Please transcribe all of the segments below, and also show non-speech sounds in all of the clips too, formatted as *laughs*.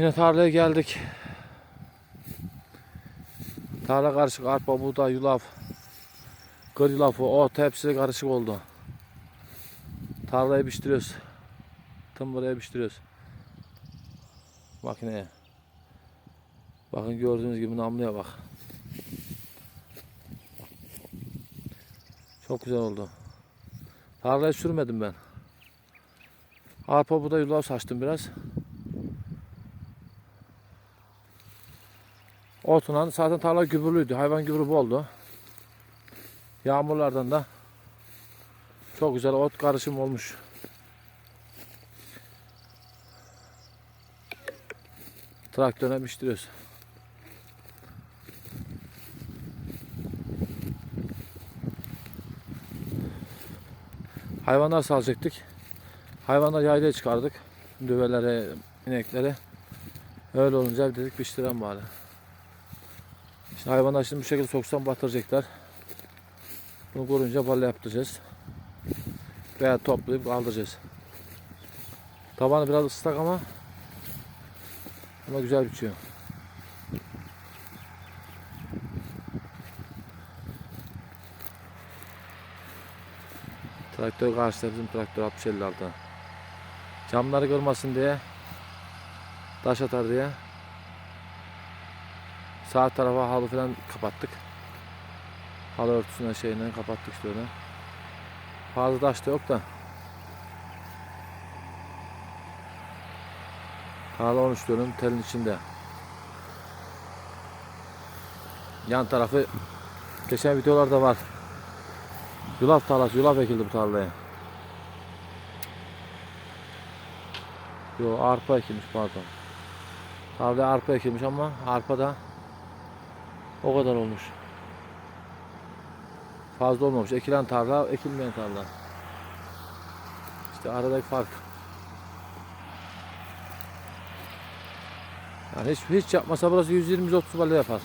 Yine tarlaya geldik. Tarla karışık arpa, buğday, yulaf, kır yulafı, ot hepsi karışık oldu. Tarlayı biçtiriyoruz. Tımburaya biçtiriyoruz. Makineye. Bakın gördüğünüz gibi namluya bak. Çok güzel oldu. Tarlayı sürmedim ben. Arpa buğday yulaf saçtım biraz. Otla zaten tarla gübrlüydü. Hayvan gübrü boldu. Yağmurlardan da çok güzel ot karışım olmuş. Traktörle biçtiriyoruz. Hayvanlar salacaktık. Hayvanlar yaylaya çıkardık. Düvelere, ineklere. Öyle olunca dedik biçtiren bari. Şimdi hayvanlar şimdi bu şekilde soksam batıracaklar. Bunu korunca balle yaptıracağız. Veya toplayıp kaldıracağız. Tabanı biraz ıslak ama ama güzel biçiyor. Traktör karşıda bizim traktör 60-56. Camları kırmasın diye taş atar diye sağ tarafa halı falan kapattık. Halı örtüsüne şeyle kapattık şöyle. Fazla taş da yok da. Tarla 13 dönüm telin içinde. Yan tarafı geçen videolarda var. Yulaf tarlası, yulaf ekildi bu tarlaya. Yo arpa ekilmiş pardon. Tarlaya arpa ekilmiş ama arpa da o kadar olmuş. Fazla olmamış. Ekilen tarla, ekilmeyen tarla. İşte aradaki fark. Yani hiç, hiç yapmasa burası 120-130 balı yapar.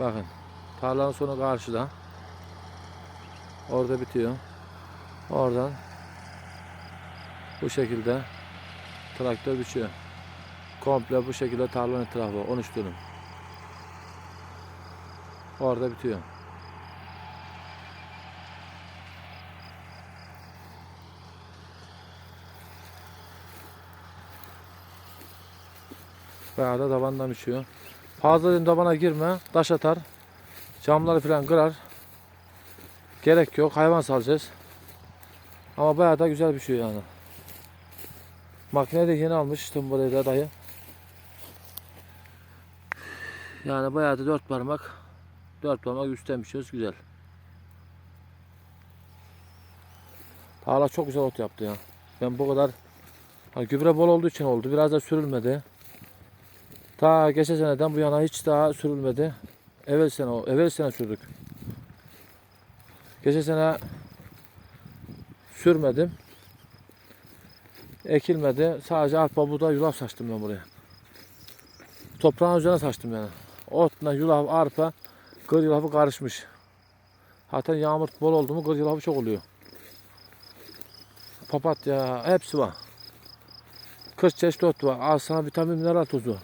Bakın. Tarlanın sonu karşıda. Orada bitiyor. Oradan bu şekilde traktör biçiyor. Komple bu şekilde tarlanın etrafı 13 dönüm. Orada bitiyor. Bayağı da tabandan biçiyor. Fazla dedim tabana girme. Taş atar. Camları falan kırar. Gerek yok. Hayvan salacağız. Ama bayağı da güzel bir şey yani. Makine de yeni almış burayı da dayı. Yani bayağı da dört parmak dört parmak üstten biçiyoruz güzel. Tarla çok güzel ot yaptı ya. Ben bu kadar ha, gübre bol olduğu için oldu. Biraz da sürülmedi. Ta geçen seneden bu yana hiç daha sürülmedi. Evvel sene evvel sene sürdük. Geçen sene sürmedim. Ekilmedi. Sadece arpa buğday yulaf saçtım ben buraya. Toprağın üzerine saçtım yani. Otla yulaf, arpa, kır yulafı karışmış. Zaten yağmur bol oldu mu kır yulafı çok oluyor. Papatya hepsi var. 40 çeşit ot var. Al sana vitamin mineral tozu.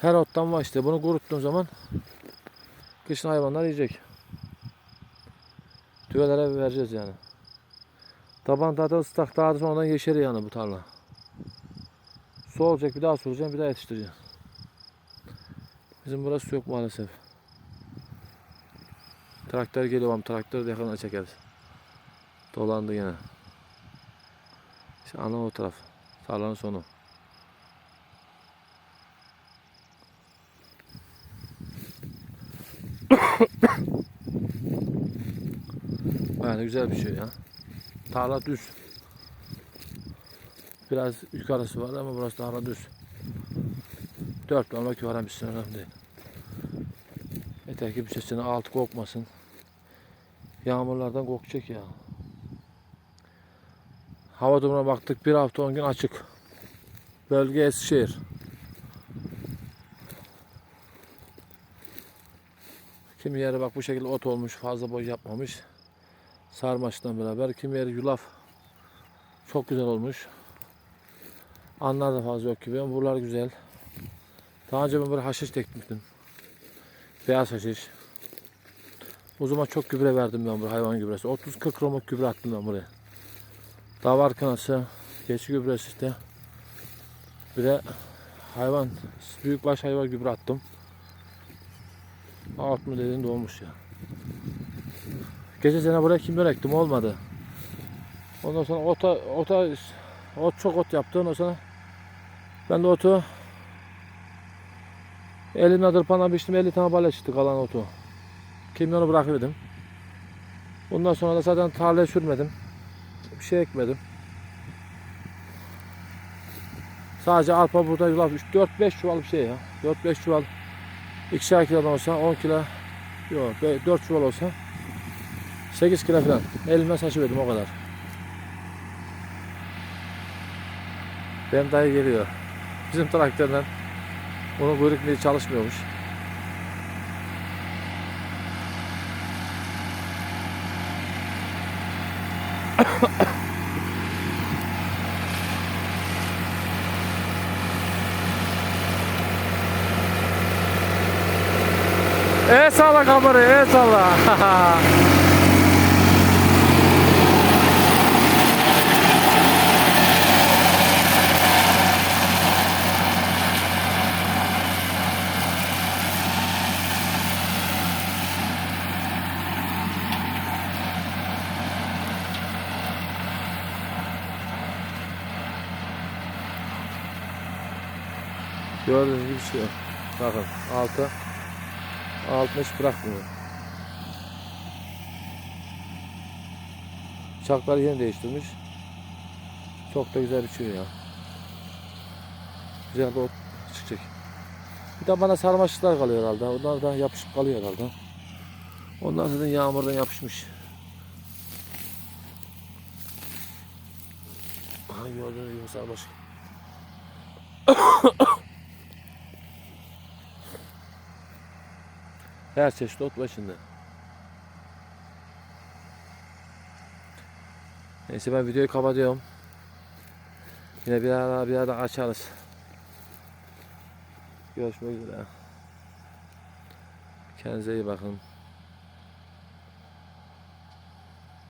Her ottan var işte. Bunu kuruttuğun zaman kışın hayvanlar yiyecek. Tüvelere vereceğiz yani. Taban zaten ıslak daha da sonradan yeşeri yani bu tarla. Su olacak bir daha soracağım bir daha yetiştireceğim. Bizim burası yok maalesef. Traktör geliyor ama traktörü de yakından çekeriz. Dolandı yine. İşte ana o taraf. Tarlanın sonu. *coughs* Yani güzel bir şey ya. Tarla düz. Biraz yukarısı var ama burası tarla düz. Dört parmak yuvarlan bir önemli değil. Yeter ki bir sesini altı kokmasın. Yağmurlardan kokacak ya. Hava durumuna baktık bir hafta on gün açık. Bölge Eskişehir. Kimi yeri bak bu şekilde ot olmuş fazla boy yapmamış. Sarmaşla beraber. Kimi yeri yulaf. Çok güzel olmuş. Anlar da fazla yok gibi buralar güzel. Daha önce ben böyle haşiş ekmiştim. Beyaz haşiş. O zaman çok gübre verdim ben buraya hayvan gübresi. 30-40 romok gübre attım ben buraya. Davar kanası, keçi gübresi işte. Bir de hayvan, büyükbaş hayvan gübre attım. Alt mı dediğin dolmuş ya. Geçen sene buraya kimyon ektim olmadı. Ondan sonra ota, ota, ot çok ot yaptı. Ondan sonra ben de otu elimle tırpanla biçtim 50 tane bale çıktı kalan otu. Kimyonu bırakırdım. Bundan sonra da zaten tarlaya sürmedim. Bir şey ekmedim. Sadece arpa burada yulaf 4-5 çuval bir şey ya. 4-5 çuval 2'şer kilodan olsa 10 kilo yok 4 çuval olsa 8 kilo falan. Elimden saçıverdim o kadar. Benim dayı geliyor. Bizim traktörden onun kuyruk mili çalışmıyormuş. *coughs* E salla kamerayı, e salla. *laughs* Gördüğünüz gibi şey yok. Bakın altı altına hiç bırakmıyor. Çakları yeni değiştirmiş. Çok da güzel biçiyor ya. Güzel de ot çıkacak. Bir de bana sarmaşıklar kalıyor herhalde. Onlar da yapışıp kalıyor herhalde. Onlar zaten yağmurdan yapışmış. Aha gördüğünüz gibi sarmaşık. Her çeşit ot başında. Neyse ben videoyu kapatıyorum. Yine bir ara bir ara açarız. Görüşmek üzere. Kendinize iyi bakın.